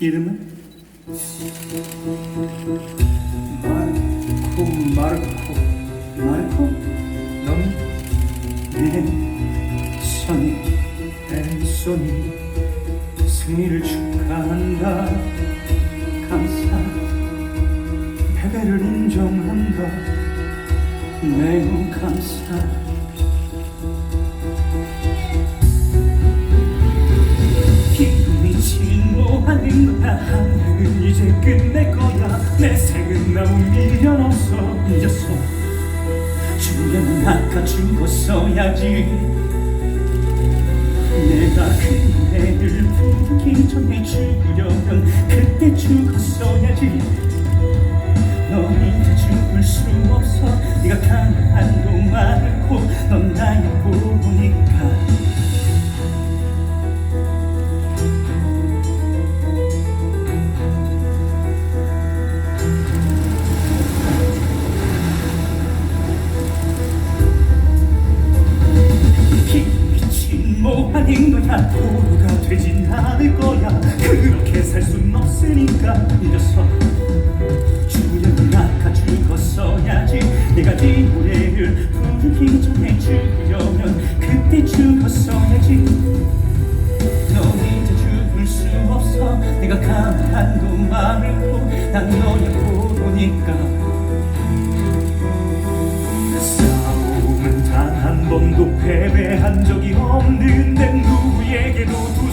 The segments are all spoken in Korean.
이름은? 마르코 마르코. 마르코? 넌 앤소니 앤소니. 승리를 축하한다. 감사. 패배를 인정한다. 매우 감사 이제 끝낼 거야 내 생은 너무 미련 없어. 잊었어 주려면 아까 죽었어야지. 내가 그대를 부르기 전에 죽으려면 그때 죽었어야지. 넌 이제 죽을 수 없어. 네가 한도 많고 넌 나의 보니까 되진 않을 거야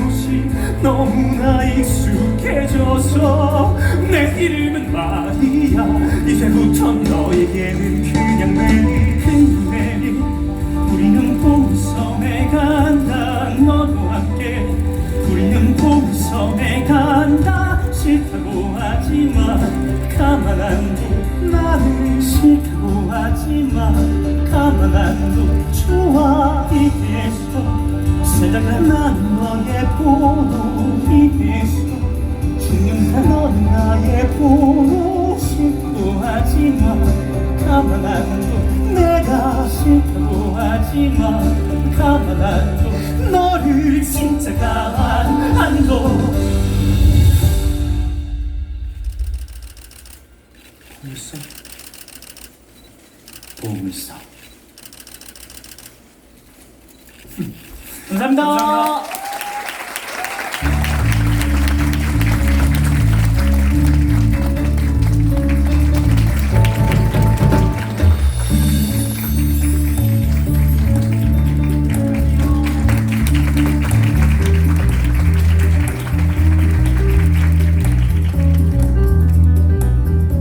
옷이 너무나 익숙해져서 내 이름은 마리아. 이제부터 너에게는 그냥 메리 그냥 메리 우리는 보성에 간다. 너도 함께. 우리는 보성에 간다. 싫다고 하지마. 가만 안둬 나는 싫다고 하지마. 가만 안둬 좋아이겠어 세상은 난 너의 보노이겠어. 죽는다 넌 나의 보노 싫고 하지마. 가만 안둬. 내가 싫다고 하지마. 가만 안둬. 너를 진짜 가만 안둬. 보물섬 보물섬 감사합니다.